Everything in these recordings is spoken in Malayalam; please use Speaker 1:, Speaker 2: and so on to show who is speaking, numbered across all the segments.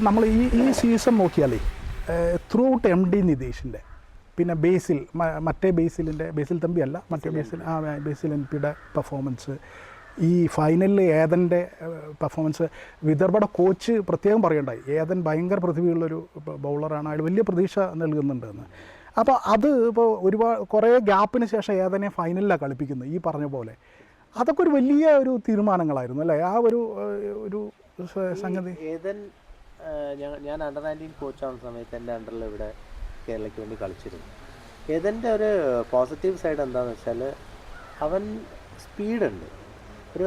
Speaker 1: നമ്മൾ ഈ ഈ സീസൺ നോക്കിയാലേ ത്രൂ ഔട്ട് എം ഡി നിതീഷിന്റെ പിന്നെ ബേസിൽ മറ്റേ ബേസിലിന്റെ ബേസിൽ തമ്പി അല്ല മറ്റേ ബേസിൽ ആ ബേസിൽ എം പിയുടെ പെർഫോമൻസ് ഈ ഫൈനലിൽ ഏതന്റെ പെർഫോമൻസ് വിദർഭയുടെ കോച്ച് പ്രത്യേകം പറയണ്ടായി ഏതൻ ഭയങ്കര പ്രതിഭയുള്ളൊരു ബൗളറാണ് അയാൾ വലിയ പ്രതീക്ഷ നൽകുന്നുണ്ട് എന്ന് അപ്പോൾ അത് ഇപ്പോൾ ഒരുപാട് കുറേ ഗ്യാപ്പിന് ശേഷം ഏതനെ ഫൈനലിലാണ് കളിപ്പിക്കുന്നത് ഈ പറഞ്ഞ പോലെ. അതൊക്കെ ഒരു വലിയ ഒരു തീരുമാനങ്ങളായിരുന്നു അല്ലേ? ആ ഒരു ഒരു സംഗതി.
Speaker 2: ഏതൻ ഞാൻ അണ്ടർ നയന്റീൻ കോച്ചാവുന്ന സമയത്ത് എന്റെ അണ്ടറിൽ ഇവിടെ കേരളയ്ക്ക് വേണ്ടി കളിച്ചിരുന്നു. ഏതന്റെ ഒരു പോസിറ്റീവ് സൈഡ് എന്താണെന്ന് വെച്ചാൽ അവൻ സ്പീഡുണ്ട് ഒരു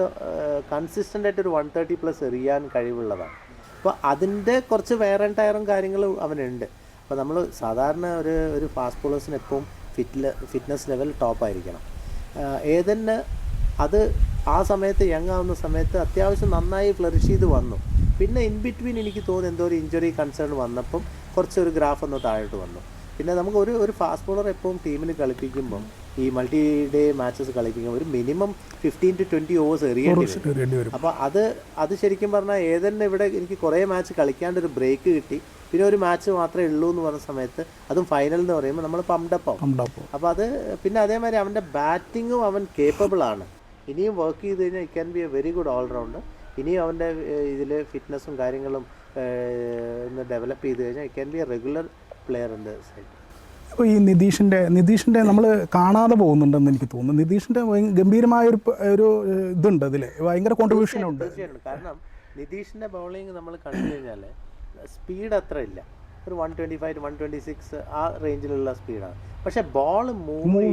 Speaker 2: കൺസിസ്റ്റന്റ് ആയിട്ട് ഒരു വൺ തേർട്ടി പ്ലസ് എറിയാൻ കഴിവുള്ളതാണ്. അപ്പോൾ അതിന്റെ കുറച്ച് വേറെ ടയറും കാര്യങ്ങളും അവനുണ്ട്. അപ്പോൾ നമ്മൾ സാധാരണ ഒരു ഒരു ഫാസ്റ്റ് ബോളേഴ്സിന് എപ്പോഴും ഫിറ്റ് ഫിറ്റ്നസ് ലെവൽ ടോപ്പ് ആയിരിക്കണം. ഏതന്നെ അത് ആ സമയത്ത് യങ് ആവുന്ന സമയത്ത് അത്യാവശ്യം നന്നായി ഫ്ലറിഷ് ചെയ്ത് വന്നു. പിന്നെ ഇൻ ബിറ്റ്വീൻ എനിക്ക് തോന്നുന്നു എന്തോ ഒരു ഇഞ്ചുറി കൺസേൺ വന്നപ്പം കുറച്ചൊരു ഗ്രാഫ് ഒന്ന് താഴോട്ട് വന്നു. പിന്നെ നമുക്ക് ഒരു ഒരു ഫാസ്റ്റ് ബോളർ എപ്പോഴും ടീമിന് കളിപ്പിക്കുമ്പം ഈ മൾട്ടി ഡേ മാച്ചസ് കളിപ്പിക്കുമ്പോൾ ഒരു minimum fifteen to twenty overs എറിയേണ്ടി വരും. അപ്പോൾ അത് അത് ശരിക്കും പറഞ്ഞാൽ ഏതെന്നെ ഇവിടെ എനിക്ക് കുറേ മാച്ച് കളിക്കാണ്ട് ഒരു ബ്രേക്ക് കിട്ടി. പിന്നെ ഒരു മാച്ച് മാത്രമേ ഉള്ളൂ എന്ന് പറഞ്ഞ സമയത്ത് അതും ഫൈനൽ എന്ന് പറയുമ്പോൾ നമ്മൾ പംഡപ്പ് ആവും. അപ്പോൾ അത് പിന്നെ അതേമാതിരി അവന്റെ ബാറ്റിങ്ങും അവൻ കേപ്പബിൾ ആണ്. ഇനിയും വർക്ക് ചെയ്ത് കഴിഞ്ഞാൽ he can be a very good allrounder ഇനിയും അവന്റെ ഇതിൽ ഫിറ്റ്നസ്സും കാര്യങ്ങളും ഒന്ന് ഡെവലപ്പ് ചെയ്ത് കഴിഞ്ഞാൽ can be a regular player in the side
Speaker 1: ഇപ്പോൾ ഈ നിതീഷിന്റെ നിതീഷിന്റെ നമ്മൾ കാണാതെ പോകുന്നുണ്ടെന്ന് എനിക്ക് തോന്നുന്നു. നിതീഷിന്റെ ഗംഭീരമായ ഒരു ഒരു ഇതുണ്ട് അതിൽ ഭയങ്കര കോൺട്രിബ്യൂഷൻ ഉണ്ട്.
Speaker 2: കാരണം നിതീഷിന്റെ ബൗളിംഗ് നമ്മൾ കണ്ടു കഴിഞ്ഞാൽ സ്പീഡ് അത്ര ഇല്ല. ഒരു one twenty five one twenty six ആ റേഞ്ചിലുള്ള സ്പീഡാണ് പക്ഷെ ബോൾ മൂവ്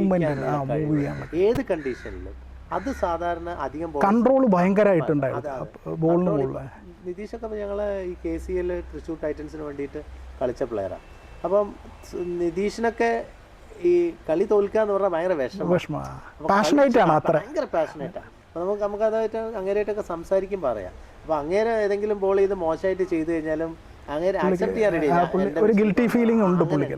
Speaker 2: ഏത് കണ്ടീഷനിലും അത് സാധാരണ അധികം
Speaker 1: കൺട്രോൾ ഭയങ്കരമായിട്ടുണ്ടായിരുന്നു. ബോളിന് മുകളിൽ
Speaker 2: നിതീഷൊക്കെ ഞങ്ങൾ ഈ കെ സി എൽ തൃശ്ശൂർ ടൈറ്റൻസിന് വേണ്ടിയിട്ട് കളിച്ച പ്ലെയറാണ് അപ്പം നിതീഷിനൊക്കെ ഈ കളി തോൽക്കുക എന്ന് പറഞ്ഞാൽ ഭയങ്കര വിഷമം.
Speaker 1: പാഷനേറ്റ് ആണ്
Speaker 2: ഭയങ്കര പാഷനേറ്റാണ് ആണ് നമുക്ക് നമുക്ക് അതായിട്ട് അങ്ങേരായിട്ടൊക്കെ സംസാരിക്കും പറയാം. അപ്പം അങ്ങേരെ ഏതെങ്കിലും ബോൾ ചെയ്ത് മോശമായിട്ട് ചെയ്തു കഴിഞ്ഞാലും അങ്ങനെ ആക്സെപ്റ്റ് ചെയ്യാൻ റെഡി
Speaker 1: ഒരു ഗിൽറ്റി ഫീലിംഗ് ഉണ്ട് പുള്ളിക്ക്.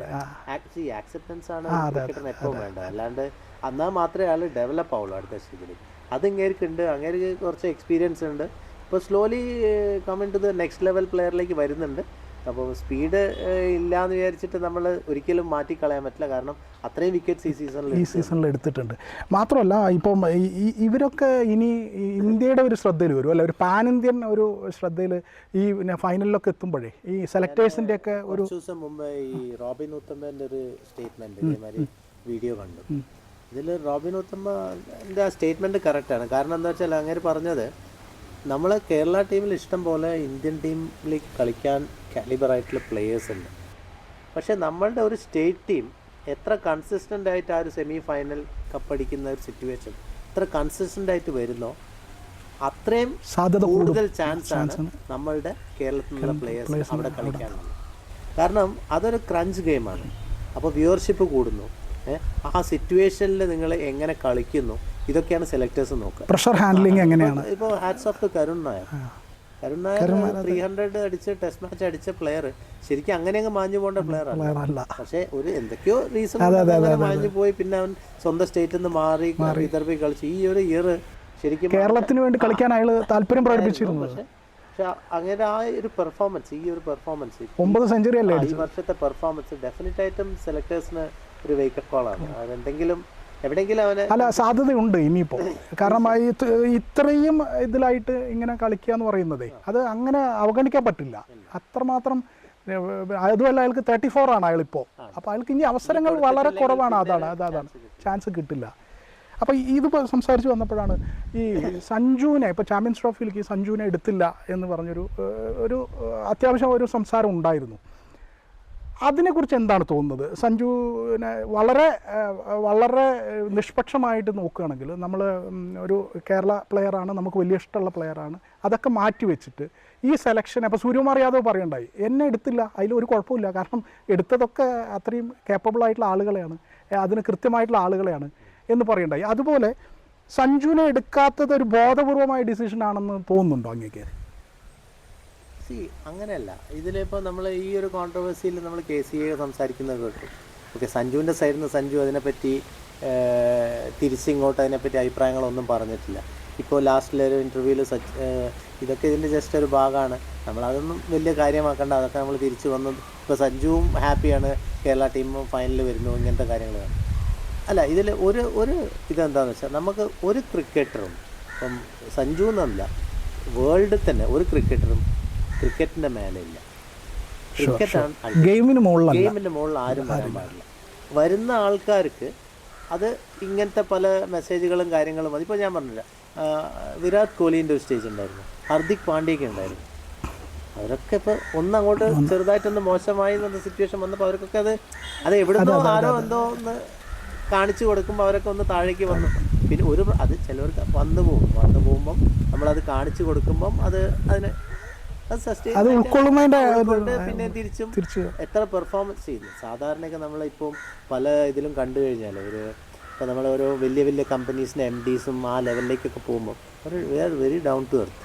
Speaker 2: ആക്സെപ്റ്റൻസ് ആണ് ക്രിക്കറ്റിന് എപ്പോഴും വേണ്ടത്. അല്ലാണ്ട് എന്നാൽ മാത്രമേ അയാൾ ഡെവലപ്പ് ആവുള്ളൂ അടുത്ത സ്റ്റേജിൽ അത് ഇങ്ങേർക്ക് ഉണ്ട് അങ്ങേർക്ക് കുറച്ച് എക്സ്പീരിയൻസ് ഉണ്ട്. ഇപ്പോൾ slowly coming to the next level പ്ലെയറിലേക്ക് വരുന്നുണ്ട്. അപ്പോൾ സ്പീഡ് ഇല്ല എന്ന് വിചാരിച്ചിട്ട് നമ്മൾ ഒരിക്കലും മാറ്റി കളയാൻ പറ്റില്ല. കാരണം അത്രയും വിക്കറ്റ്സ് ഈ സീസണിൽ
Speaker 1: ഈ സീസണിൽ എടുത്തിട്ടുണ്ട്. മാത്രമല്ല ഇപ്പം ഇവരൊക്കെ ഇനി ഇന്ത്യയുടെ ഒരു ശ്രദ്ധയിൽ വരും. അല്ല ഒരു പാൻ ഇന്ത്യൻ ഒരു ശ്രദ്ധയിൽ ഈ ഫൈനലിലൊക്കെ എത്തുമ്പോഴേ ഈ സെലക്ടേഴ്സിന്റെ ഒക്കെ ഒരു
Speaker 2: ദിവസം മുമ്പ് ഈ റോബിൻ ഉത്തമന്റെ ഒരു സ്റ്റേറ്റ്മെന്റ് വീഡിയോ കണ്ടു. ഇതിൽ റോബിൻ ഉത്തമ്മന്റെ ആ സ്റ്റേറ്റ്മെന്റ് കറക്റ്റാണ് കാരണം എന്താ വെച്ചാൽ അങ്ങനെ പറഞ്ഞത് നമ്മൾ കേരള ടീമിൽ ഇഷ്ടം പോലെ ഇന്ത്യൻ ടീമിലേക്ക് കളിക്കാൻ കാലിബറായിട്ടുള്ള പ്ലേയേഴ്സ് ഉണ്ട്. പക്ഷേ നമ്മളുടെ ഒരു സ്റ്റേറ്റ് ടീം എത്ര കൺസിസ്റ്റന്റ് ആയിട്ട് ആ ഒരു സെമി ഫൈനൽ കപ്പടിക്കുന്ന ഒരു സിറ്റുവേഷൻ എത്ര കൺസിസ്റ്റന്റ് ആയിട്ട് വരുന്നോ അത്രയും
Speaker 1: സാധ്യത
Speaker 2: കൂടുതൽ ചാൻസ് ആണ് നമ്മളുടെ കേരളത്തിലുള്ള നിന്നുള്ള പ്ലേയേഴ്സ് അവിടെ കളിക്കാനുള്ളത് കാരണം അതൊരു ക്രഞ്ച് ഗെയിമാണ് അപ്പോൾ വ്യൂവർഷിപ്പ് കൂടുന്നു. ആ സിറ്റുവേഷനിൽ നിങ്ങൾ എങ്ങനെ കളിക്കുന്നു? ഇതൊക്കെയാണ് സെലക്ടേഴ്സ് നോക്കുക.
Speaker 1: പ്രഷർ ഹാൻഡ്ലിംഗ് എങ്ങനെയാണ്?
Speaker 2: ഇപ്പോൾ hats off to Karun Nair Karun Nair three hundred അടിച്ച് ടെസ്റ്റ് മാച്ച് അടിച്ച പ്ലെയർ ശരിക്കും അങ്ങനെ അങ്ങ് മാഞ്ഞു പോകേണ്ട പ്ലെയർ ആണ്
Speaker 1: അല്ല.
Speaker 2: പക്ഷേ ഒരു എന്തൊക്കെയോ റീസൺ മാഞ്ഞു പോയി. പിന്നെ അവൻ സ്വന്തം സ്റ്റേറ്റിൽ നിന്ന് മാറി വിദർഭിൽ കളിച്ചു. ഈ ഒരു ഇയർ ശരിക്കും
Speaker 1: കേരളത്തിന് വേണ്ടി കളിക്കാൻ അയാൾ താല്പര്യം പ്രകടിപ്പിച്ചിരുന്നു
Speaker 2: പക്ഷേ പക്ഷെ അങ്ങനെ ആ ഒരു പെർഫോമൻസ് ഈ ഒരു പെർഫോമൻസ്
Speaker 1: ഒമ്പത് സെഞ്ചുറി അല്ലേ
Speaker 2: ഈ വർഷത്തെ പെർഫോമൻസ് ഡെഫിനറ്റ് ആയിട്ടും സെലക്ടേഴ്സിന് ഒരു വെയ്ക്കപ്പ് കോളാണ് അവനെന്തെങ്കിലും എവിടെയെങ്കിലും അവന്
Speaker 1: അല്ല സാധ്യതയുണ്ട് ഇനിയിപ്പോൾ കാരണം ഇത്രയും ഇതിലായിട്ട് ഇങ്ങനെ കളിക്കുക എന്ന് പറയുന്നതേ അത് അങ്ങനെ അവഗണിക്കാൻ പറ്റില്ല അത്രമാത്രം അതുമല്ല അയാൾക്ക് തേർട്ടി ഫോർ ആണ് അയാളിപ്പോൾ അപ്പോൾ അയാൾക്ക് ഇനി അവസരങ്ങൾ വളരെ കുറവാണ്. അതാണ് അതാണ് ചാൻസ് കിട്ടില്ല. അപ്പോൾ ഇത് സംസാരിച്ച് വന്നപ്പോഴാണ് ഈ സഞ്ജുവിനെ ഇപ്പോൾ ചാമ്പ്യൻസ് ട്രോഫിയിലേക്ക് സഞ്ജുവിനെ എടുത്തില്ല എന്ന് പറഞ്ഞൊരു ഒരു അത്യാവശ്യം ഒരു സംസാരം ഉണ്ടായിരുന്നു. അതിനെക്കുറിച്ച് എന്താണ് തോന്നുന്നത് സഞ്ജുവിനെ വളരെ വളരെ നിഷ്പക്ഷമായിട്ട് നോക്കുകയാണെങ്കിൽ നമ്മൾ ഒരു കേരള പ്ലെയറാണ് നമുക്ക് വലിയ ഇഷ്ടമുള്ള പ്ലെയറാണ് അതൊക്കെ മാറ്റി വെച്ചിട്ട് ഈ സെലക്ഷൻ അപ്പോൾ സൂര്യകുമാർ യാദവ് പറയണ്ടായി എന്നെ എടുത്തില്ല അതിൽ ഒരു കുഴപ്പമില്ല കാരണം എടുത്തതൊക്കെ അത്രയും കേപ്പബിൾ ആയിട്ടുള്ള ആളുകളെയാണ് അതിന് കൃത്യമായിട്ടുള്ള ആളുകളെയാണ് എന്ന് പറയണ്ടായി അതുപോലെ സഞ്ജുവിനെ എടുക്കാത്തത് ഒരു ബോധപൂർവമായ ഡിസിഷൻ ആണെന്ന് തോന്നുന്നുണ്ടോ അങ്ങേക്ക്?
Speaker 2: സി അങ്ങനെയല്ല. ഇതിലിപ്പോൾ നമ്മൾ ഈ ഒരു കോൺട്രവേഴ്സിയിൽ നമ്മൾ കെ സി എ സംസാരിക്കുന്നത് കേട്ടു. ഓക്കെ സഞ്ജുവിന്റെ സൈഡിൽ നിന്ന് സഞ്ജു അതിനെപ്പറ്റി തിരിച്ചിങ്ങോട്ട് അതിനെപ്പറ്റി അഭിപ്രായങ്ങളൊന്നും പറഞ്ഞിട്ടില്ല. ഇപ്പോൾ ലാസ്റ്റിലെ ഒരു ഇന്റർവ്യൂവിൽ സച്ച് ഇതൊക്കെ ഇതിന്റെ ജസ്റ്റ് ഒരു ഭാഗമാണ് നമ്മളതൊന്നും വലിയ കാര്യമാക്കേണ്ട. അതൊക്കെ നമ്മൾ തിരിച്ചു വന്നു ഇപ്പോൾ സഞ്ജുവും ഹാപ്പിയാണ്. കേരള ടീമും ഫൈനലിൽ വരുന്നു. ഇങ്ങനത്തെ കാര്യങ്ങളാണ് അല്ല ഇതിൽ ഒരു ഒരു ഇതെന്താണെന്ന് വെച്ചാൽ നമുക്ക് ഒരു ക്രിക്കറ്ററും ഇപ്പം സഞ്ജു എന്നല്ല വേൾഡിൽ തന്നെ ഒരു ക്രിക്കറ്ററും ക്രിക്കറ്റിന്റെ മേലെ ഇല്ല ക്രിക്കറ്റാണ്
Speaker 1: ഗെയിമിന്
Speaker 2: ഗെയിമിന്റെ മുകളിൽ ആരും വരാൻ പാടില്ല. വരുന്ന ആൾക്കാർക്ക് അത് ഇങ്ങനത്തെ പല മെസ്സേജുകളും കാര്യങ്ങളും മതി ഇപ്പോൾ ഞാൻ പറഞ്ഞില്ല. വിരാട് കോഹ്ലിന്റെ ഒരു സ്റ്റേജ് ഉണ്ടായിരുന്നു. ഹർദിക് പാണ്ഡ്യയൊക്കെ ഉണ്ടായിരുന്നു. അവരൊക്കെ ഇപ്പോൾ ഒന്ന് അങ്ങോട്ട് ചെറുതായിട്ടൊന്ന് മോശമായി എന്ന സിറ്റുവേഷൻ വന്നപ്പോൾ അവർക്കൊക്കെ അത് അത് എവിടുന്നോ ആരോ എന്തോ ഒന്ന് കാണിച്ചു കൊടുക്കുമ്പോൾ അവരൊക്കെ ഒന്ന് താഴേക്ക് വന്നു. പിന്നെ ഒരു അത് ചിലവർക്ക് വന്നു പോകും. വന്നു പോകുമ്പം നമ്മളത് കാണിച്ചു കൊടുക്കുമ്പം അത് അതിന് അത്
Speaker 1: ഉൾക്കൊള്ളുന്നതിന്റെ
Speaker 2: പിന്നെ തിരിച്ചും
Speaker 1: തിരിച്ചു
Speaker 2: എത്ര പെർഫോമൻസ് ചെയ്യുന്നു. സാധാരണയൊക്കെ നമ്മളിപ്പം പല ഇതിലും കണ്ടു കഴിഞ്ഞാൽ ഒരു ഇപ്പോൾ നമ്മൾ ഓരോ വലിയ വലിയ കമ്പനീസിന്റെ എം ഡീസും ആ ലെവലിലേക്കൊക്കെ പോകുമ്പോൾ ഒരു where very down to earth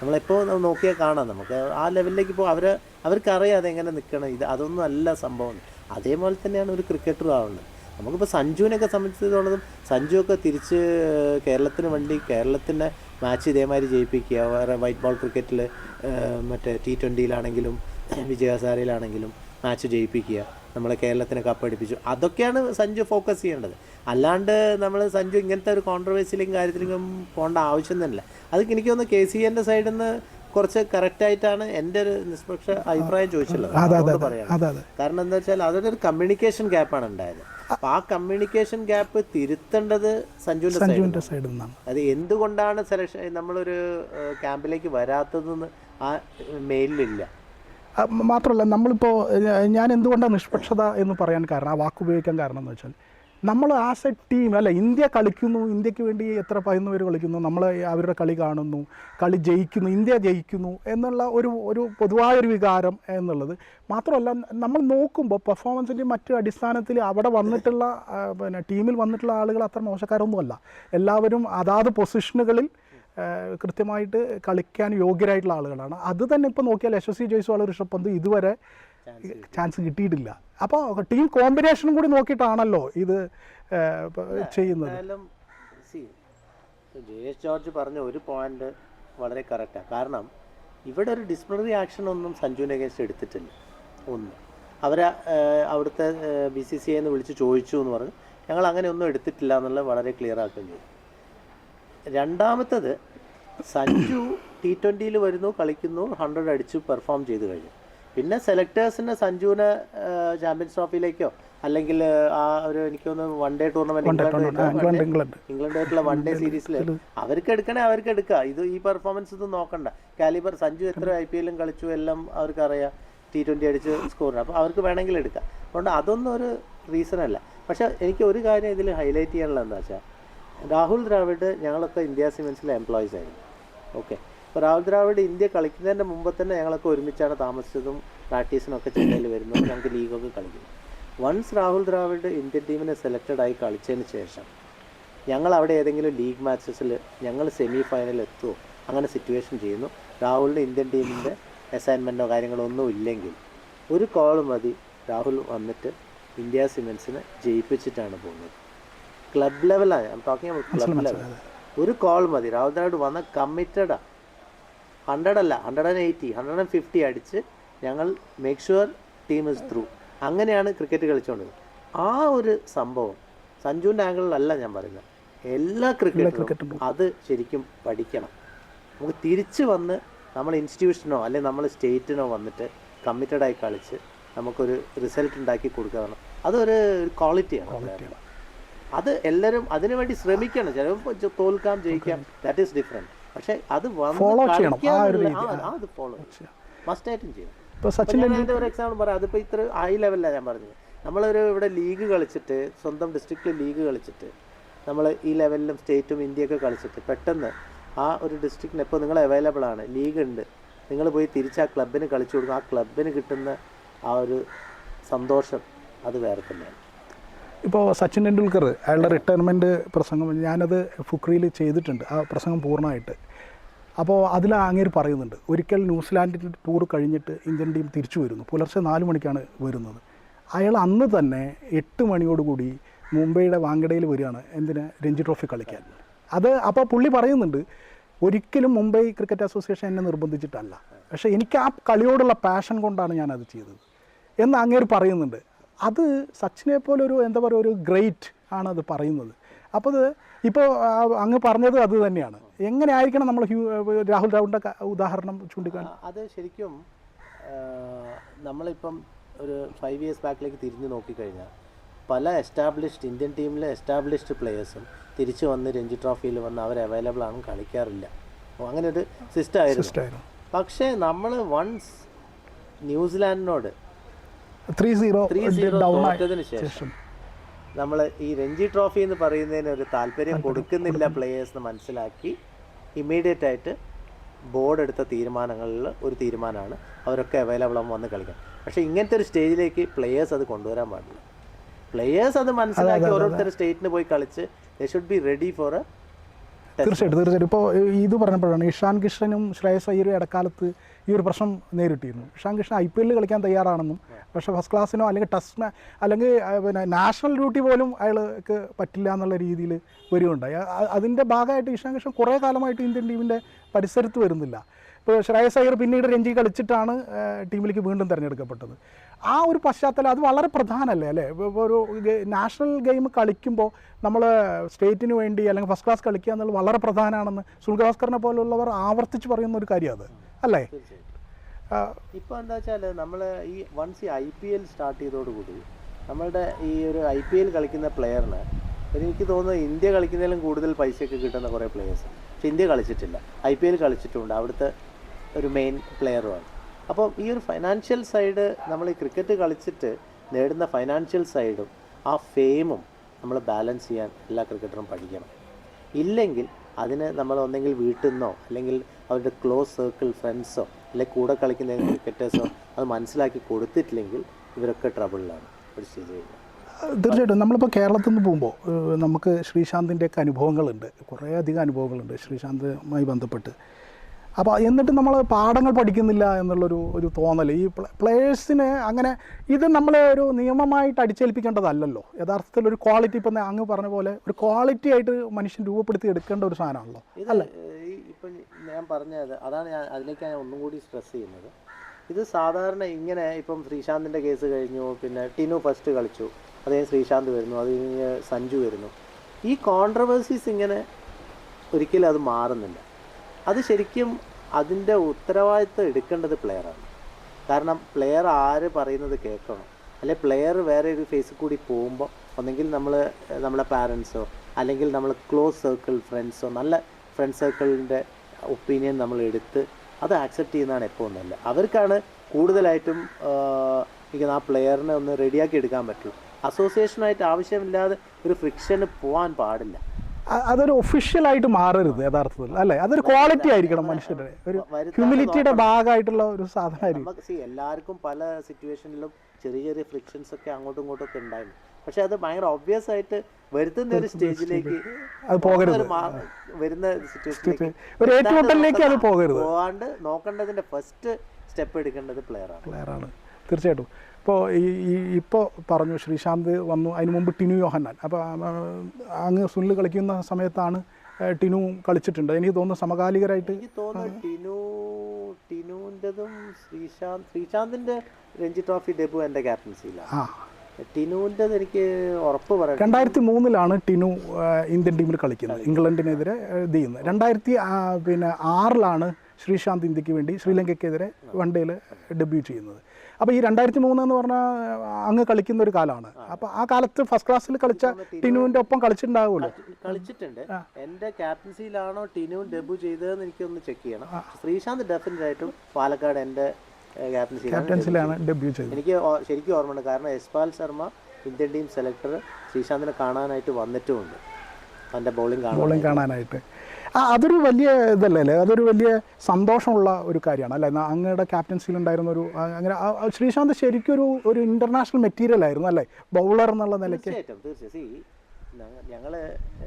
Speaker 2: നമ്മളെപ്പോൾ നോക്കിയാൽ കാണാം നമുക്ക്. ആ ലെവലിലേക്ക് ഇപ്പോൾ അവർ അവർക്കറിയാം എങ്ങനെ നിൽക്കണം ഇത് അതൊന്നും അല്ല സംഭവം. അതേപോലെ തന്നെയാണ് ഒരു ക്രിക്കറ്ററും ആവുന്നത്. നമുക്കിപ്പോൾ സഞ്ജുവിനെയൊക്കെ സംബന്ധിച്ചിടത്തോളം സഞ്ജുവൊക്കെ തിരിച്ച് കേരളത്തിന് വേണ്ടി കേരളത്തിന്റെ മാച്ച് ഇതേമാതിരി ജയിപ്പിക്കുക. വേറെ വൈറ്റ് ബോൾ ക്രിക്കറ്റിൽ മറ്റേ ടി ട്വന്റിയിലാണെങ്കിലും വിജയസാരയിലാണെങ്കിലും മാച്ച് ജയിപ്പിക്കുക. നമ്മളെ കേരളത്തിന് കപ്പടിപ്പിച്ചു അതൊക്കെയാണ് സഞ്ജു ഫോക്കസ് ചെയ്യേണ്ടത്. അല്ലാണ്ട് നമ്മൾ സഞ്ജു ഇങ്ങനത്തെ ഒരു കോൺട്രവേഴ്സിയിലും കാര്യത്തിലും പോകേണ്ട ആവശ്യം തന്നെയില്ല. അത് എനിക്ക് തോന്നുന്നു കെ സി എന്റെ സൈഡിൽ നിന്ന് കുറച്ച് കറക്റ്റായിട്ടാണ് എന്റെ ഒരു നിഷ്പക്ഷ അഭിപ്രായം ചോദിച്ചുള്ളത് അതുകൊണ്ട് പറയാം കാരണം എന്താ വെച്ചാൽ അതൊരു കമ്മ്യൂണിക്കേഷൻ ഗ്യാപ്പാണ് ഉണ്ടായത്. ആ കമ്മ്യൂണിക്കേഷൻ ഗ്യാപ്പ് തിരുത്തേണ്ടത് സഞ്ജുവിന്റെ സൈഡിൽ
Speaker 1: സൈഡിൽ നിന്നാണ്.
Speaker 2: അത് എന്തുകൊണ്ടാണ് സെലക്ഷൻ നമ്മളൊരു ക്യാമ്പിലേക്ക് വരാത്തതെന്ന് ആ മെയിലിലില്ല
Speaker 1: നമ്മളിപ്പോ മാത്രമല്ല നമ്മളിപ്പോൾ ഞാൻ എന്തുകൊണ്ടാണ് നിഷ്പക്ഷത എന്ന് പറയാൻ കാരണം ആ വാക്ക് ഉപയോഗിക്കാൻ കാരണം എന്ന് വെച്ചാൽ നമ്മൾ ആസ് എ ടീം അല്ല ഇന്ത്യ കളിക്കുന്നു ഇന്ത്യയ്ക്ക് വേണ്ടി എത്ര പതിനൊന്ന് പേര് കളിക്കുന്നു നമ്മൾ അവരുടെ കളി കാണുന്നു കളി ജയിക്കുന്നു ഇന്ത്യ ജയിക്കുന്നു എന്നുള്ള ഒരു ഒരു പൊതുവായൊരു വികാരം എന്നുള്ളത്. മാത്രമല്ല നമ്മൾ നോക്കുമ്പോൾ പെർഫോമൻസിന്റെ മറ്റു അടിസ്ഥാനത്തിൽ അവിടെ വന്നിട്ടുള്ള പിന്നെ ടീമിൽ വന്നിട്ടുള്ള ആളുകൾ അത്ര മോശക്കാരൊന്നുമല്ല. എല്ലാവരും അതാത് പൊസിഷനുകളിൽ കൃത്യമായിട്ട് കളിക്കാൻ യോഗ്യരായിട്ടുള്ള ആളുകളാണ്. അത് തന്നെ ഇപ്പോൾ നോക്കിയാൽ യശസ്വി ജയ്സ്വാൾ ഋഷഭ് പന്ത് ഇതുവരെ ചാൻസ് കിട്ടിയിട്ടില്ല. അപ്പോൾ ടീം കോമ്പിനേഷനും കൂടി നോക്കിയിട്ടാണല്ലോ ഇത് ചെയ്യുന്നത്.
Speaker 2: ജയേഷ് ജോർജ് പറഞ്ഞ ഒരു പോയിന്റ് വളരെ കറക്റ്റാണ് കാരണം ഇവിടെ ഒരു ഡിസിപ്ലിനറി ആക്ഷൻ ഒന്നും സഞ്ജുവിനെ അഗേൻസ്റ്റ് എടുത്തിട്ടില്ല. ഒന്ന്. അവരെ അവിടുത്തെ ബി സി സി എന്ന് വിളിച്ച് ചോദിച്ചു എന്ന് പറഞ്ഞു. ഞങ്ങൾ അങ്ങനെ ഒന്നും എടുത്തിട്ടില്ല എന്നുള്ളത് വളരെ ക്ലിയർ ആക്കുകയും ചെയ്തു രണ്ടാമത്തത് സഞ്ജു ടി ട്വന്റിയിൽ വരുന്നു കളിക്കുന്നു ഹൺഡ്രഡ് അടിച്ച് പെർഫോം ചെയ്ത് കഴിഞ്ഞു. പിന്നെ സെലക്ടേഴ്സിന് സഞ്ജുവിനെ ചാമ്പ്യൻസ് ട്രോഫിയിലേക്കോ അല്ലെങ്കിൽ ആ ഒരു എനിക്ക് എനിക്കൊന്ന് one day tournament
Speaker 1: England England
Speaker 2: ഇംഗ്ലണ്ടായിട്ടുള്ള one day സീരീസിൽ അവർക്ക് എടുക്കണേ അവർക്ക് എടുക്കുക. ഇത് ഈ പെർഫോമൻസ് ഇത് നോക്കണ്ട. കാലിബർ സഞ്ജു എത്ര ഐ പി എല്ലും കളിച്ചു എല്ലാം അവർക്ക് അറിയാം ടി ട്വന്റി അടിച്ച് സ്കോറിന് അപ്പോൾ അവർക്ക് വേണമെങ്കിൽ എടുക്കാം. അതുകൊണ്ട് അതൊന്നും ഒരു റീസൺ അല്ല. പക്ഷെ എനിക്ക് ഒരു കാര്യം ഇതിൽ ഹൈലൈറ്റ് ചെയ്യാനുള്ളത് എന്താ വെച്ചാൽ രാഹുൽ ദ്രാവിഡ് ഞങ്ങളൊക്കെ ഇന്ത്യ സിമെൻസിലെ എംപ്ലോയീസ് ആയിരുന്നു. ഓക്കെ രാഹുൽ ദ്രാവിഡ് ഇന്ത്യ കളിക്കുന്നതിന്റെ മുമ്പ് തന്നെ ഞങ്ങളൊക്കെ ഒരുമിച്ചാണ് താമസിച്ചതും പ്രാക്ടീസിനൊക്കെ ചെന്നൈയിൽ വരുന്നതും ഞങ്ങൾക്ക് ലീഗൊക്കെ കളിക്കുന്നു. വൺസ് രാഹുൽ ദ്രാവിഡ് ഇന്ത്യൻ ടീമിനെ സെലക്റ്റഡ് ആയി കളിച്ചതിന് ശേഷം ഞങ്ങൾ അവിടെ ഏതെങ്കിലും ലീഗ് മാച്ചസിൽ ഞങ്ങൾ സെമി ഫൈനൽ എത്തുമോ അങ്ങനെ സിറ്റുവേഷൻ ചെയ്യുന്നു. രാഹുലിന് ഇന്ത്യൻ ടീമിന്റെ അസൈൻമെന്റോ കാര്യങ്ങളോ ഒന്നും ഇല്ലെങ്കിൽ ഒരു കോൾ മതി. രാഹുൽ വന്നിട്ട് ഇന്ത്യ സിമെൻസിനെ ജയിപ്പിച്ചിട്ടാണ് പോകുന്നത്. ക്ലബ് ലെവലാണ് ഞാൻ ടോക്കിംഗ് ക്ലബ് ലെവൽ ഒരു കോൾ മതി. രാഹുൽ ദ്രാവിഡ് വന്ന കമ്മിറ്റഡാണ് ഹൺഡ്രഡ് അല്ല hundred and eighty hundred and fifty അടിച്ച് ഞങ്ങൾ make sure team is through അങ്ങനെയാണ് ക്രിക്കറ്റ് കളിച്ചുകൊണ്ടത് ആ ഒരു സംഭവം സഞ്ജുവിന്റെ ആംഗിളിലല്ല ഞാൻ പറയുന്നത്. എല്ലാ ക്രിക്കറ്റും അത് ശരിക്കും പഠിക്കണം. നമുക്ക് തിരിച്ച് വന്ന് നമ്മൾ ഇൻസ്റ്റിറ്റ്യൂഷനോ അല്ലെങ്കിൽ നമ്മൾ സ്റ്റേറ്റിനോ വന്നിട്ട് കമ്മിറ്റഡ് ആയി കളിച്ച് നമുക്കൊരു റിസൾട്ട് ഉണ്ടാക്കി കൊടുക്കുക അതൊരു ക്വാളിറ്റിയാണ് അത് എല്ലാവരും അതിനുവേണ്ടി ശ്രമിക്കണം. ചിലപ്പോൾ തോൽക്കാം ജയിക്കാം. ദാറ്റ് ഈസ് ഡിഫറെന്റ് പക്ഷേ അത്
Speaker 1: Follow ചെയ്യണം. ആ ഒരു
Speaker 2: രീതി. ആ, ആ, അത് ഫോളോ മസ്റ്റായിട്ടും ചെയ്യണം.
Speaker 1: ഇപ്പോൾ
Speaker 2: ഇപ്പൊ
Speaker 1: സച്ചിൻ
Speaker 2: ഞാൻ ഒരു എക്സാമ്പിൾ പറയാം. അതിപ്പോൾ ഇത്ര ഹൈ ലെവലിലാണ് ഞാൻ പറഞ്ഞത്. നമ്മളൊരു ഇവിടെ ലീഗ് കളിച്ചിട്ട് സ്വന്തം ഡിസ്ട്രിക്റ്റിൽ ലീഗ് കളിച്ചിട്ട് നമ്മൾ ഈ ലെവലിലും സ്റ്റേറ്റും ഇന്ത്യയൊക്കെ കളിച്ചിട്ട് പെട്ടെന്ന് ആ ഒരു ഡിസ്ട്രിക്റ്റിന് ഇപ്പോൾ നിങ്ങൾ അവൈലബിൾ ആണ്. ലീഗ് ഉണ്ട്. നിങ്ങൾ പോയി തിരിച്ച് ആ ക്ലബിന് കളിച്ചു കൊടുക്കും. ആ ക്ലബിന് കിട്ടുന്ന ആ ഒരു സന്തോഷം അത് വേറെ തന്നെയാണ്.
Speaker 1: ഇപ്പോൾ സച്ചിൻ ടെണ്ടുൽക്കർ അയാളുടെ റിട്ടയർമെന്റ് പ്രസംഗം ഞാനത് ഫുക്രിയിൽ ചെയ്തിട്ടുണ്ട്. ആ പ്രസംഗം പൂർണമായിട്ട്. അപ്പോൾ അതിൽ അങ്ങേര് പറയുന്നുണ്ട് ഒരിക്കൽ ന്യൂസിലാൻഡിന്റെ ടൂർ കഴിഞ്ഞിട്ട് ഇന്ത്യൻ ടീം തിരിച്ചു വരുന്നു. പുലർച്ചെ നാല് മണിക്കാണ് വരുന്നത്. അയാൾ അന്ന് തന്നെ എട്ട് മണിയോടുകൂടി മുംബൈയുടെ വാങ്കടയിൽ വരികയാണ്. എന്തിന്? രഞ്ജി ട്രോഫി കളിക്കാൻ. അത് അപ്പോൾ പുള്ളി പറയുന്നുണ്ട് ഒരിക്കലും മുംബൈ ക്രിക്കറ്റ് അസോസിയേഷൻ എന്നെ നിർബന്ധിച്ചിട്ടല്ല. പക്ഷേ എനിക്ക് ആ കളിയോടുള്ള പാഷൻ കൊണ്ടാണ് ഞാനത് ചെയ്തത്. എന്ന് അങ്ങേര് പറയുന്നുണ്ട്. അത് സച്ചിനെ പോലെ ഒരു എന്താ പറയുക ഒരു ഗ്രേറ്റ് ആണ് അത് പറയുന്നത് അപ്പോൾ ഇപ്പോൾ അങ്ങ് പറഞ്ഞത് അത് തന്നെയാണ്. എങ്ങനെ ആയിരിക്കണം നമ്മൾ രാഹുൽ ദ്രാവിഡിന്റെ ഉദാഹരണം ചൂണ്ടിക്കാണി?
Speaker 2: അത് ശരിക്കും നമ്മളിപ്പം ഒരു ഫൈവ് ഇയേഴ്സ് ബാക്കിലേക്ക് തിരിഞ്ഞു നോക്കിക്കഴിഞ്ഞാൽ പല എസ്റ്റാബ്ലിഷ്ഡ് ഇന്ത്യൻ ടീമിലെ എസ്റ്റാബ്ലിഷ്ഡ് പ്ലേയേഴ്സും തിരിച്ചു വന്ന് രഞ്ജി ട്രോഫിയിൽ വന്ന് അവർ അവൈലബിൾ ആണ് കളിക്കാറില്ല. അപ്പോൾ അങ്ങനെ ഒരു സിസ്റ്റം ആയിരുന്നു. പക്ഷേ നമ്മൾ വൺസ് ന്യൂസിലാൻഡിനോട്
Speaker 1: ത്രീ സീറോ
Speaker 2: ത്രീ സീറോ തോറ്റതിന് ശേഷം. നമ്മൾ ഈ രഞ്ജി ട്രോഫി എന്ന് പറയുന്നതിന് ഒരു താല്പര്യം കൊടുക്കുന്നില്ല പ്ലേയേഴ്സ് എന്ന് മനസ്സിലാക്കി ഇമ്മീഡിയറ്റ് ആയിട്ട് ബോർഡ് എടുത്ത തീരുമാനങ്ങളിൽ ഒരു തീരുമാനമാണ്. അവരൊക്കെ അവൈലബിൾ ആകുമ്പോൾ വന്ന് കളിക്കാം പക്ഷേ ഇങ്ങനത്തെ ഒരു സ്റ്റേജിലേക്ക് പ്ലേയേഴ്സ് അത് കൊണ്ടുവരാൻ പാടില്ല. പ്ലേയേഴ്സ് അത് മനസ്സിലാക്കി ഓരോരുത്തർ സ്റ്റേറ്റിന് പോയി കളിച്ച് they should be ready for a
Speaker 1: തീർച്ചയായിട്ടും തീർച്ചയായിട്ടും. ഇപ്പോൾ ഇത് പറഞ്ഞപ്പോഴാണ് ഇഷാൻ കിഷനും ശ്രേയസ് അയ്യരും ഇടക്കാലത്ത് ഈ ഒരു പ്രശ്നം നേരിട്ടിരുന്നു. ഇഷാൻ കിഷൻ ഐ പി എല്ലിൽ കളിക്കാൻ തയ്യാറാണെന്നും പക്ഷേ ഫസ്റ്റ് ക്ലാസ്സിനോ അല്ലെങ്കിൽ ടെസ്റ്റ് അല്ലെങ്കിൽ പിന്നെ നാഷണൽ ഡ്യൂട്ടി പോലും അയാൾക്ക് പറ്റില്ല എന്നുള്ള രീതിയിൽ വരികയുണ്ടായി. അതിന്റെ ഭാഗമായിട്ട് ഇഷാൻ കിഷൻ കുറേ കാലമായിട്ട് ഇന്ത്യൻ ടീമിന്റെ പരിസരത്ത് വരുന്നില്ല. ഇപ്പോൾ ശ്രേയസ് അയ്യർ പിന്നീട് രഞ്ജി കളിച്ചിട്ടാണ് ടീമിലേക്ക് വീണ്ടും തിരഞ്ഞെടുക്കപ്പെട്ടത്. ആ ഒരു പശ്ചാത്തലം അത് വളരെ പ്രധാനമല്ലേ അല്ലേ? ഒരു നാഷണൽ ഗെയിം കളിക്കുമ്പോൾ നമ്മൾ സ്റ്റേറ്റിന് വേണ്ടി അല്ലെങ്കിൽ ഫസ്റ്റ് ക്ലാസ് കളിക്കുക എന്നുള്ളത് വളരെ പ്രധാനമാണെന്ന് സുനിൽ ഗവാസ്കറിനെ പോലുള്ളവർ ആവർത്തിച്ച് പറയുന്ന ഒരു കാര്യം അത്. അല്ലേ?
Speaker 2: ഇപ്പൊ എന്താ വെച്ചാൽ നമ്മൾ ഈ വൺസ് ഈ ഐ പി എൽ സ്റ്റാർട്ട് ചെയ്തോടുകൂടി നമ്മളുടെ ഈ ഒരു ഐ പി എൽ കളിക്കുന്ന പ്ലെയറിന് എനിക്ക് തോന്നുന്നു ഇന്ത്യ കളിക്കുന്നതിലും കൂടുതൽ പൈസയൊക്കെ കിട്ടുന്ന കുറേ പ്ലെയേഴ്സ് പക്ഷെ ഇന്ത്യ കളിച്ചിട്ടില്ല. ഐ പി എൽ കളിച്ചിട്ടുണ്ട്. അവിടുത്തെ ഒരു മെയിൻ പ്ലെയറുമാണ് അപ്പോൾ ഈ ഒരു ഫൈനാൻഷ്യൽ സൈഡ് നമ്മൾ ഈ ക്രിക്കറ്റ് കളിച്ചിട്ട് നേടുന്ന ഫൈനാൻഷ്യൽ സൈഡും ആ ഫെയിമും നമ്മൾ ബാലൻസ് ചെയ്യാൻ എല്ലാ ക്രിക്കറ്ററും പഠിക്കണം. ഇല്ലെങ്കിൽ അതിന് നമ്മൾ ഒന്നെങ്കിൽ വീട്ടിൽ നിന്നോ അല്ലെങ്കിൽ അവരുടെ ക്ലോസ് സർക്കിൾ ഫ്രണ്ട്സോ അല്ലെങ്കിൽ കൂടെ കളിക്കുന്ന ക്രിക്കറ്റേഴ്സോ അത് മനസ്സിലാക്കി കൊടുത്തിട്ടില്ലെങ്കിൽ ഇവരൊക്കെ ട്രബിളിലാണ് ഒരു സ്റ്റേജ്
Speaker 1: തീർച്ചയായിട്ടും. നമ്മളിപ്പോൾ കേരളത്തിൽ നിന്ന് പോകുമ്പോൾ നമുക്ക് ശ്രീശാന്തിന്റെയൊക്കെ അനുഭവങ്ങളുണ്ട്. കുറേ അധികം അനുഭവങ്ങളുണ്ട് ശ്രീശാന്തുമായി ബന്ധപ്പെട്ട്. അപ്പോൾ എന്നിട്ട് നമ്മൾ പാഠങ്ങൾ പഠിക്കുന്നില്ല എന്നുള്ളൊരു ഒരു തോന്നൽ ഈ പ്ലേയേഴ്സിന് അങ്ങനെ ഇത് നമ്മൾ ഒരു നിയമമായിട്ട് അടിച്ചേൽപ്പിക്കേണ്ടതല്ലല്ലോ. യഥാർത്ഥത്തിൽ ഒരു ക്വാളിറ്റി ഇപ്പം അങ്ങ് പറഞ്ഞ പോലെ ഒരു ക്വാളിറ്റി ആയിട്ട് മനുഷ്യൻ രൂപപ്പെടുത്തി എടുക്കേണ്ട ഒരു സാധനമാണല്ലോ.
Speaker 2: അല്ല? ഈ ഇപ്പം ഞാൻ പറഞ്ഞത് അതാണ് ഞാൻ അതിലേക്കാണ് ഞാൻ ഒന്നും കൂടി സ്ട്രെസ് ചെയ്യുന്നത്. ഇത് സാധാരണ ഇങ്ങനെ ഇപ്പം ശ്രീശാന്തിന്റെ കേസ് കഴിഞ്ഞു പിന്നെ ടിനു ഫസ്റ്റ് കളിച്ചു അത് കഴിഞ്ഞ് ശ്രീശാന്ത് വരുന്നു അത് കഴിഞ്ഞ് സഞ്ജു വരുന്നു. ഈ കോൺട്രവേഴ്സീസ് ഇങ്ങനെ ഒരിക്കലും അത് മാറുന്നില്ല. അത് ശരിക്കും അതിന്റെ ഉത്തരവാദിത്വം എടുക്കേണ്ടത് പ്ലെയറാണ് കാരണം പ്ലെയർ ആര് പറയുന്നത് കേൾക്കണം. അല്ലെ പ്ലെയർ വേറെ ഒരു ഫേസിൽ കൂടി പോകുമ്പോൾ ഒന്നെങ്കിൽ നമ്മൾ നമ്മളെ പാരൻസോ അല്ലെങ്കിൽ നമ്മൾ ക്ലോസ് സർക്കിൾ ഫ്രണ്ട്സോ നല്ല ഫ്രണ്ട് സർക്കിളിന്റെ ഒപ്പീനിയൻ നമ്മൾ എടുത്ത് അത് ആക്സെപ്റ്റ് ചെയ്യുന്നതാണ് എപ്പോൾ നല്ല അവർക്കാണ് കൂടുതലായിട്ടും എനിക്ക് ആ പ്ലെയറിനെ ഒന്ന് റെഡിയാക്കി എടുക്കാൻ പറ്റുള്ളൂ. അസോസിയേഷനായിട്ട് ആവശ്യമില്ലാതെ ഒരു ഫ്രിക്ഷന് പോകാൻ പാടില്ല.
Speaker 1: അതൊരു ഒഫീഷ്യലായിട്ട് മാറരുത് യഥാർത്ഥത്തിൽ അല്ലേ? അതൊരു ക്വാളിറ്റി ആയിരിക്കണം മനുഷ്യരുടെ ഒരു ഹ്യൂമിലിറ്റിയുടെ ഭാഗമായിട്ടുള്ള ഒരു സാധനമായിരിക്കും
Speaker 2: എല്ലാവർക്കും പല സിറ്റുവേഷനിലും ചെറിയ ചെറിയ ഫ്രിക്ഷൻസ് ഒക്കെ അങ്ങോട്ടും ഇങ്ങോട്ടും ഒക്കെ ഉണ്ടായിരുന്നു. പക്ഷെ അത് ഭയങ്കര ഒബ്വിയസ് ആയിട്ട് വരുത്തുന്ന ഒരു സ്റ്റേജിലേക്ക്
Speaker 1: അത് പോകരുത്.
Speaker 2: വരുന്ന സിറ്റുവേഷനിലേക്ക്
Speaker 1: ഒരു ഏറ്റുമുട്ടലിലേക്ക് അത് പോകരുത്.
Speaker 2: പോകാണ്ട് നോക്കേണ്ടതിന്റെ ഫസ്റ്റ് സ്റ്റെപ്പ് എടുക്കേണ്ടത് പ്ലെയർ
Speaker 1: ആണ്. പ്ലെയർ ആണ്. തീർച്ചയായിട്ടും. ഇപ്പോൾ ഈ ഇപ്പോൾ പറഞ്ഞു ശ്രീശാന്ത് വന്നു അതിന് മുമ്പ് ടിനു യോഹന്നാൻ. അപ്പോൾ അങ്ങ് സുനിൽ കളിക്കുന്ന സമയത്താണ് ടിനു കളിച്ചിട്ടുണ്ട്. എനിക്ക് തോന്നുന്നു സമകാലികരായിട്ട്
Speaker 2: തോന്നുന്നു ടിനു ടിനുവിന്റെതും ശ്രീശാന്ത് രഞ്ജി ട്രോഫി ഡെബു എന്റെ ക്യാപ്റ്റൻസിയിലാണ് ടിനുവിന്റെത് എനിക്ക് ഉറപ്പ് പറയാം
Speaker 1: രണ്ടായിരത്തി മൂന്നിലാണ് ടിനു ഇന്ത്യൻ ടീമിൽ കളിക്കുന്നത് ഇംഗ്ലണ്ടിനെതിരെ ഇത് ചെയ്യുന്നത്. രണ്ടായിരത്തി പിന്നെ ആറിലാണ് ശ്രീശാന്ത് ഇന്ത്യയ്ക്ക് വേണ്ടി ശ്രീലങ്കയ്ക്കെതിരെ വൺ ഡേയിൽ ഡെബ്യൂ ചെയ്യുന്നത്. അപ്പോൾ ഈ രണ്ടായിരത്തി മൂന്ന് എന്ന് പറഞ്ഞാൽ അങ്ങ് കളിക്കുന്ന ഒരു കാലമാണ്. അപ്പോൾ ആ കാലത്ത് ഫസ്റ്റ് ക്ലാസ്സിൽ കളിച്ച ടിനുവിന്റെ ഒപ്പം കളിച്ചിട്ടുണ്ടാവുമല്ലോ?
Speaker 2: കളിച്ചിട്ടുണ്ട്. എന്റെ ക്യാപ്റ്റൻസിയിലാണോ ടിനു ഡെബു ചെയ്തതെന്ന് എനിക്കൊന്ന് ചെക്ക് ചെയ്യണം. ശ്രീശാന്ത് ഡെഫിനറ്റ് ആയിട്ടും പാലക്കാട് എന്റെ
Speaker 1: ക്യാപ്റ്റൻസിലാണ് ഡെബ്യൂ ചെയ്തത്.
Speaker 2: എനിക്ക് ശരിക്കും ഓർമ്മയുണ്ട്. കാരണം Yashpal Sharma Indian team selector ശ്രീശാന്തിനെ കാണാനായിട്ട് വന്നിട്ടുമുണ്ട്. അവന്റെ ബൗളിംഗ്
Speaker 1: ബോളിംഗ് കാണാനായിട്ട്. ആ അതൊരു വലിയ ഇതല്ലേ അതൊരു വലിയ സന്തോഷമുള്ള ഒരു കാര്യമാണ് അല്ലേ? അങ്ങയുടെ ക്യാപ്റ്റൻസിയിൽ ഉണ്ടായിരുന്ന ഒരു അങ്ങനെ ശ്രീശാന്ത് ശരിക്കും ഒരു ഒരു ഇന്റർനാഷണൽ മെറ്റീരിയൽ ആയിരുന്നു അല്ലേ? ബൗളർ എന്നുള്ള നിലയ്ക്ക്.
Speaker 2: ഞങ്ങൾ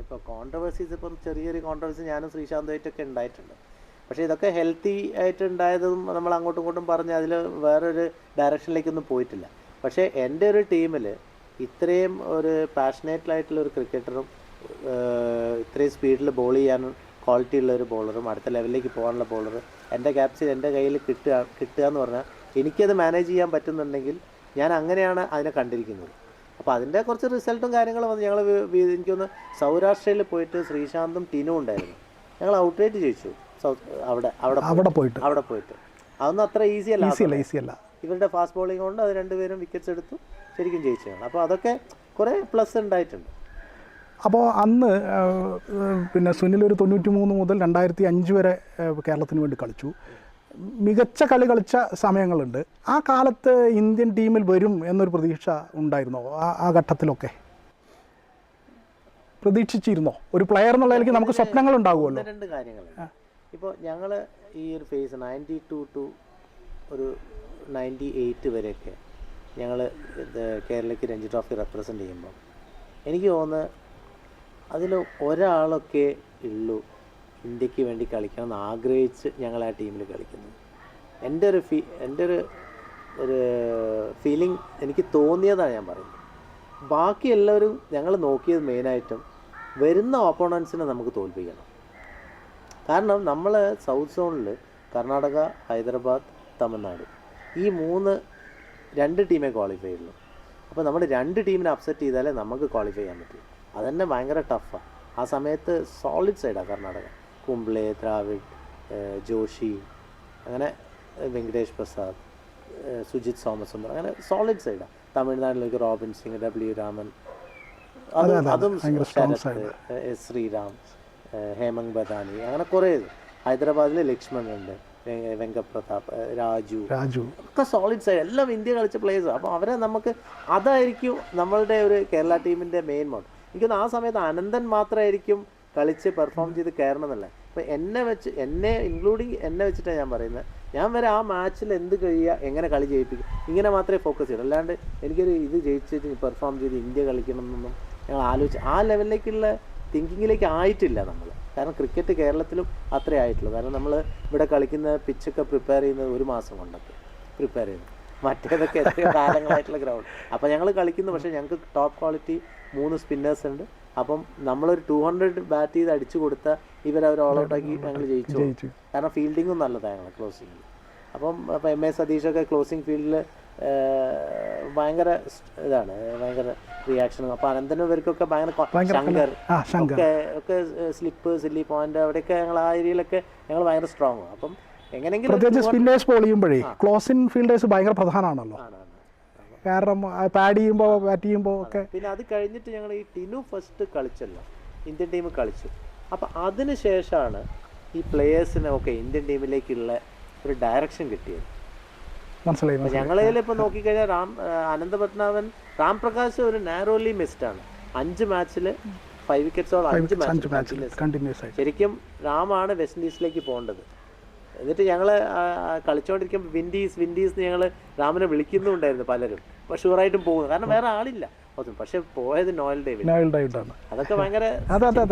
Speaker 2: ഇപ്പോൾ കോൺട്രവേഴ്സീസ് ഇപ്പം ചെറിയ ചെറിയ കോൺട്രവേഴ്സി ഞാനും ശ്രീശാന്തുമായിട്ടൊക്കെ ഉണ്ടായിട്ടുണ്ട്. പക്ഷേ ഇതൊക്കെ ഹെൽത്തി ആയിട്ട് ഉണ്ടായതും നമ്മൾ അങ്ങോട്ടും ഇങ്ങോട്ടും പറഞ്ഞ് അതിൽ വേറൊരു ഡയറക്ഷനിലേക്കൊന്നും പോയിട്ടില്ല. പക്ഷേ എന്റെ ഒരു ടീമിൽ ഇത്രയും ഒരു പാഷനേറ്റഡ് ആയിട്ടുള്ള ഒരു ക്രിക്കറ്ററും ഇത്രയും സ്പീഡിൽ ബോൾ ചെയ്യാൻ ക്വാളിറ്റി ഉള്ള ഒരു ബോളറും അടുത്ത ലെവലിലേക്ക് പോകാനുള്ള ബോളറും എന്റെ ക്യാപ്സിൽ എന്റെ കയ്യിൽ കിട്ടുക കിട്ടുക എന്ന് പറഞ്ഞാൽ എനിക്കത് മാനേജ് ചെയ്യാൻ പറ്റുന്നുണ്ടെങ്കിൽ ഞാൻ അങ്ങനെയാണ് അതിനെ കണ്ടിരിക്കുന്നത്. അപ്പോൾ അതിന്റെ കുറച്ച് റിസൾട്ടും കാര്യങ്ങളും വന്ന് ഞങ്ങൾ എനിക്കൊന്ന് സൗരാഷ്ട്രയിൽ പോയിട്ട് ശ്രീശാന്തും ടീനും ഉണ്ടായിരുന്നു. ഞങ്ങൾ ഔട്ട്റേറ്റ് ജയിച്ചു. സൗത്ത് അവിടെ അവിടെ
Speaker 1: അവിടെ പോയിട്ട്.
Speaker 2: അവിടെ പോയിട്ട്. അതൊന്നും അത്ര ഈസി അല്ല
Speaker 1: ഈസി അല്ല ഈസി അല്ല.
Speaker 2: ഇവരുടെ ഫാസ്റ്റ് ബോളിംഗ് കൊണ്ട് അത് രണ്ടുപേരും വിക്കറ്റ്സ് എടുത്തു ശരിക്കും ജയിച്ചതാണ്. അപ്പോൾ അതൊക്കെ കുറേ പ്ലസ് ഉണ്ടായിട്ടുണ്ട്.
Speaker 1: അപ്പോൾ അന്ന് പിന്നെ സുനിൽ ഒരു തൊണ്ണൂറ്റി മൂന്ന് മുതൽ രണ്ടായിരത്തി അഞ്ച് വരെ കേരളത്തിന് വേണ്ടി കളിച്ചു. മികച്ച കളി കളിച്ച സമയങ്ങളുണ്ട്. ആ കാലത്ത് ഇന്ത്യൻ ടീമിൽ വരും എന്നൊരു പ്രതീക്ഷ ഉണ്ടായിരുന്നോ? ആ ഘട്ടത്തിലൊക്കെ? പ്രതീക്ഷിച്ചിരുന്നോ? ഒരു പ്ലെയർ എന്നുള്ള നമുക്ക് സ്വപ്നങ്ങൾ ഉണ്ടാകുമല്ലോ
Speaker 2: രണ്ട് കാര്യങ്ങൾ. ഇപ്പോൾ ഞങ്ങൾ ഈ ഒരു ഫേസ് നയന്റി ടു ടു ഒരു നയന്റി എയ്റ്റ് വരെയൊക്കെ ഞങ്ങൾ കേരളയ്ക്ക് രഞ്ജി ട്രോഫി റെപ്രസെന്റ് ചെയ്യുമ്പോൾ എനിക്ക് തോന്നുന്നത് അതിൽ ഒരാളൊക്കെ ഉള്ളൂ ഇന്ത്യയ്ക്ക് വേണ്ടി കളിക്കണം എന്ന് ആഗ്രഹിച്ച് ഞങ്ങൾ ആ ടീമിൽ കളിക്കുന്നത്. എന്റെ ഒരു ഫീ എന്റെ ഒരു ഒരു ഫീലിംഗ് എനിക്ക് തോന്നിയതാണ് ഞാൻ പറയുന്നത്. ബാക്കി എല്ലാവരും ഞങ്ങൾ നോക്കിയത് മെയിനായിട്ടും വരുന്ന ഓപ്പോണൻസിനെ നമുക്ക് തോൽപ്പിക്കണം. കാരണം നമ്മൾ സൗത്ത് സോണിൽ കർണാടക ഹൈദരാബാദ് തമിഴ്നാട് ഈ മൂന്ന് രണ്ട് ടീമേ ക്വാളിഫൈ ഉള്ളൂ അപ്പോൾ നമ്മൾ രണ്ട് ടീമിനെ അപ്സെറ്റ് ചെയ്താലേ നമുക്ക് ക്വാളിഫൈ ചെയ്യാൻ പറ്റൂ. അതന്നെ ഭയങ്കര ടഫാണ് ആ. സമയത്ത് സോളിഡ് സൈഡാണ് കർണാടക. കുംബ്ലെ ദ്രാവിഡ് ജോഷി അങ്ങനെ വെങ്കടേഷ് പ്രസാദ് സുജിത് സോമസുന്ദർ അങ്ങനെ സോളിഡ് സൈഡാണ് തമിഴ്നാട്ടിലേക്ക് റോബിൻ സിംഗ് ഡബ്ല്യു രാമൻ അതും അതും ശരത് എസ് ശ്രീറാം ഹേമങ് ബദാനി അങ്ങനെ കുറേ ഹൈദരാബാദിൽ ലക്ഷ്മൺ ഉണ്ട് വെങ്കപ്രതാപ് രാജു.
Speaker 1: രാജു.
Speaker 2: ഒക്കെ സോളിഡ് സൈഡ് എല്ലാം ഇന്ത്യ കളിച്ച പ്ലേയേഴ്സ് അപ്പോൾ അവരെ നമുക്ക് അതായിരിക്കും നമ്മളുടെ ഒരു കേരള ടീമിന്റെ മെയിൻ മോഡ് എനിക്കൊന്ന് ആ സമയത്ത് അനന്തൻ മാത്രമായിരിക്കും കളിച്ച് പെർഫോം ചെയ്ത് കയറണം എന്നല്ല അപ്പോൾ എന്നെ വെച്ച് എന്നെ ഇൻക്ലൂഡിങ് എന്നെ വെച്ചിട്ടാണ് ഞാൻ പറയുന്നത് ഞാൻ വരെ ആ മാച്ചിൽ എന്ത് കഴിയുക എങ്ങനെ കളി ജയിപ്പിക്കും ഇങ്ങനെ മാത്രമേ ഫോക്കസ് ചെയ്യൂ. അല്ലാണ്ട് എനിക്കൊരു ഇത് ജയിച്ചിട്ട് പെർഫോം ചെയ്ത് ഇന്ത്യ കളിക്കണം എന്നൊന്നും ഞങ്ങൾ ആലോചിച്ച് ആ ലെവലിലേക്കുള്ള തിങ്കിങ്ങിലേക്ക് ആയിട്ടില്ല നമ്മൾ കാരണം ക്രിക്കറ്റ് കേരളത്തിലും അത്രേ ആയിട്ടുള്ളൂ. കാരണം നമ്മൾ ഇവിടെ കളിക്കുന്ന പിച്ചൊക്കെ പ്രിപ്പയർ ചെയ്യുന്നത് ഒരു മാസം കൊണ്ടൊക്കെ പ്രിപ്പയർ ചെയ്യുന്നത് മറ്റേതൊക്കെ എത്രയോ കാലങ്ങളായിട്ടുള്ള ഗ്രൗണ്ട് അപ്പോൾ ഞങ്ങൾ കളിക്കുന്നു പക്ഷേ ഞങ്ങൾക്ക് ടോപ്പ് ക്വാളിറ്റി മൂന്ന് സ്പിന്നേഴ്സ് ഉണ്ട്. അപ്പം നമ്മളൊരു ടു ഹൺഡ്രഡ് ബാറ്റ് ചെയ്ത് അടിച്ചു കൊടുത്താൽ ഇവരവർ ഓൾ ഔട്ട് ആക്കി ഞങ്ങൾ ജയിച്ചു. കാരണം ഫീൽഡിങ്ങും നല്ലതാണ് ഞങ്ങൾ ക്ലോസിങ്ങിൽ അപ്പം അപ്പോൾ എം എ സതീഷൊക്കെ ക്ലോസിങ് ഫീൽഡിൽ ഭയങ്കര ഇതാണ് ഭയങ്കര റിയാക്ഷനും അപ്പോൾ അനന്തനും ഇവർക്കൊക്കെ ഭയങ്കര ശങ്കർ ഒക്കെ ഒക്കെ സ്ലിപ്പ് സില്ലി പോയിന്റ് അവിടെയൊക്കെ ഞങ്ങൾ ആ ഏരിയയിലൊക്കെ ഞങ്ങൾ ഭയങ്കര സ്ട്രോങ് അപ്പം എങ്ങനെയെങ്കിലും
Speaker 1: പ്രത്യേകിച്ച് സ്പിന്നേഴ്സ് ബോൾ ചെയ്യുമ്പോഴേ ക്ലോസിൻ ഫീൽഡേഴ്സ് ഭയങ്കര പ്രധാനമാണല്ലോ. കാരണം പാഡ് ചെയ്യുമ്പോൾ ബാറ്റ് ചെയ്യുമ്പോൾ ഒക്കെ.
Speaker 2: പിന്നെ അത് കഴിഞ്ഞിട്ട് ഞങ്ങൾ ഈ ടിനു ഫസ്റ്റ് കളിച്ചല്ലോ ഇന്ത്യൻ ടീം കളിച്ചു. അപ്പം അതിന് ശേഷമാണ് ഈ പ്ലേയേഴ്സിനെ ഒക്കെ ഇന്ത്യൻ ടീമിലേക്കുള്ള ഒരു ഡയറക്ഷൻ കിട്ടിയത്.
Speaker 1: മനസ്സിലായി
Speaker 2: ഇപ്പൊ നോക്കിക്കഴിഞ്ഞാൽ റാം ആ, അനന്ത പത്മനാഭൻ റാം പ്രകാശ് ഒരു നാരോലി മിസ്ഡ് ആണ്. അഞ്ച് മാച്ചിൽ ഫൈവ് വിക്കറ്റ്സോളം അഞ്ച് മാച്ച് ശരിക്കും റാമാണ് വെസ്റ്റ് ഇൻഡീസിലേക്ക് പോകേണ്ടത്. എന്നിട്ട് ഞങ്ങൾ കളിച്ചുകൊണ്ടിരിക്കുമ്പോൾ വിൻഡീസ് വിൻഡീസ് ഞങ്ങൾ രാമനെ വിളിക്കുന്നുണ്ടായിരുന്നു പലരും. ഷുവറായിട്ടും പോകുന്നത് കാരണം വേറെ ആളില്ല. പക്ഷെ പോയത് നോയൽ ഡേവിഡ്.
Speaker 1: ആയിട്ടാണ്
Speaker 2: അതൊക്കെ ഭയങ്കര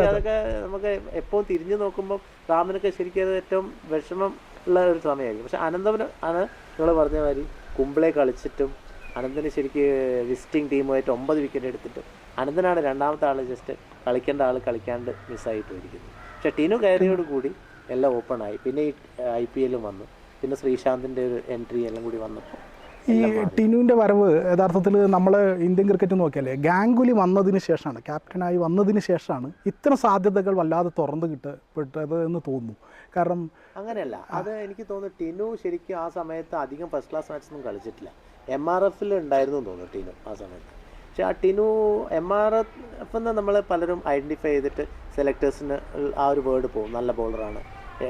Speaker 2: അതൊക്കെ നമുക്ക് എപ്പോഴും തിരിഞ്ഞു നോക്കുമ്പോൾ റാമിനൊക്കെ ശരിക്കും അത് ഏറ്റവും വിഷമം ഉള്ള ഒരു സമയമായിരിക്കും. പക്ഷെ അനന്തവന് ആണ് നിങ്ങൾ പറഞ്ഞ മാതിരി കുമ്പിളെ കളിച്ചിട്ടും അനന്തന് ശരിക്ക് വിസിറ്റിംഗ് ടീമുമായിട്ട് ഒമ്പത് വിക്കറ്റ് എടുത്തിട്ട് അനന്തനാണ് രണ്ടാമത്തെ ആൾ ജസ്റ്റ് കളിക്കേണ്ട ആൾ കളിക്കാണ്ട് മിസ്സായിട്ട് പോയിരിക്കുന്നത് പക്ഷെ ടീനു കയറിയോട് കൂടി എല്ലാം ഓപ്പൺ ആയി. പിന്നെ ഈ ഐ പി എല്ലും വന്നു. പിന്നെ ശ്രീശാന്തിന്റെ ഒരു എൻട്രി എല്ലാം കൂടി വന്നപ്പോൾ
Speaker 1: ഈ ടിനുവിന്റെ വരവ് യഥാർത്ഥത്തിൽ നമ്മൾ ഇന്ത്യൻ ക്രിക്കറ്റ് നോക്കിയാലേ ഗാംഗുലി വന്നതിന് ശേഷമാണ് ക്യാപ്റ്റനായി വന്നതിന് ശേഷമാണ് ഇത്തരം സാധ്യതകൾ വല്ലാതെ തുറന്നു കിട്ടപ്പെട്ടത് എന്ന് തോന്നുന്നു. കാരണം
Speaker 2: അങ്ങനെയല്ല അത് എനിക്ക് തോന്നുന്നു ടിനു ശരിക്കും ആ സമയത്ത് അധികം ഫസ്റ്റ് ക്ലാസ് മാച്ച് ഒന്നും കളിച്ചിട്ടില്ല. എം ആർ എഫിൽ ഉണ്ടായിരുന്നു തോന്നുന്നു ടിനു ആ സമയത്ത്. പക്ഷെ ആ ടിനു എം ആർ എഫ് എന്ന് നമ്മൾ പലരും ഐഡന്റിഫൈ ചെയ്തിട്ട് സെലക്ടേഴ്സിന് ആ ഒരു വേർഡ് പോകും നല്ല ബോളറാണ്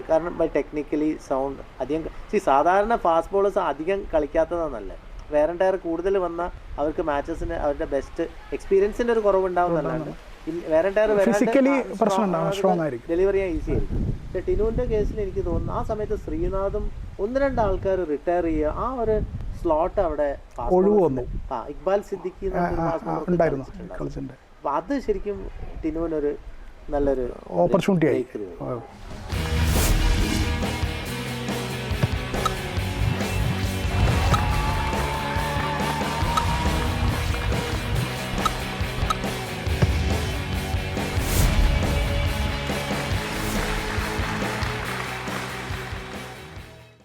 Speaker 2: കാരണം ബൈ ടെക്നിക്കലി സൗണ്ട് അധികം സി സാധാരണ ഫാസ്റ്റ് ബോളേഴ്സ് അധികം കളിക്കാത്തതാണല്ലേ? വേറെ ടയർ കൂടുതൽ വന്നാൽ അവർക്ക് മാച്ചസിന് അവരുടെ ബെസ്റ്റ് എക്സ്പീരിയൻസിന്റെ ഒരു കുറവുണ്ടാവുന്നല്ലാണ്ട് വേറെ ടയർ. ഡെലിവറി ചെയ്യാൻ ഈസി ആയിരിക്കും. പക്ഷേ ടിനുവിന്റെ കേസിൽ എനിക്ക് തോന്നുന്നു ആ സമയത്ത് ശ്രീനാഥും ഒന്ന് രണ്ട് ആൾക്കാർ റിട്ടയർ ചെയ്യുക ആ ഒരു സ്ലോട്ട് അവിടെ
Speaker 1: ഒഴിവ്
Speaker 2: ആ ഇക്ബാൽ സിദ്ദിഖി അപ്പൊ അത് ശരിക്കും ടിനുവിനൊരു നല്ലൊരു
Speaker 1: ഓപ്പർച്യൂണിറ്റി
Speaker 2: ആയി.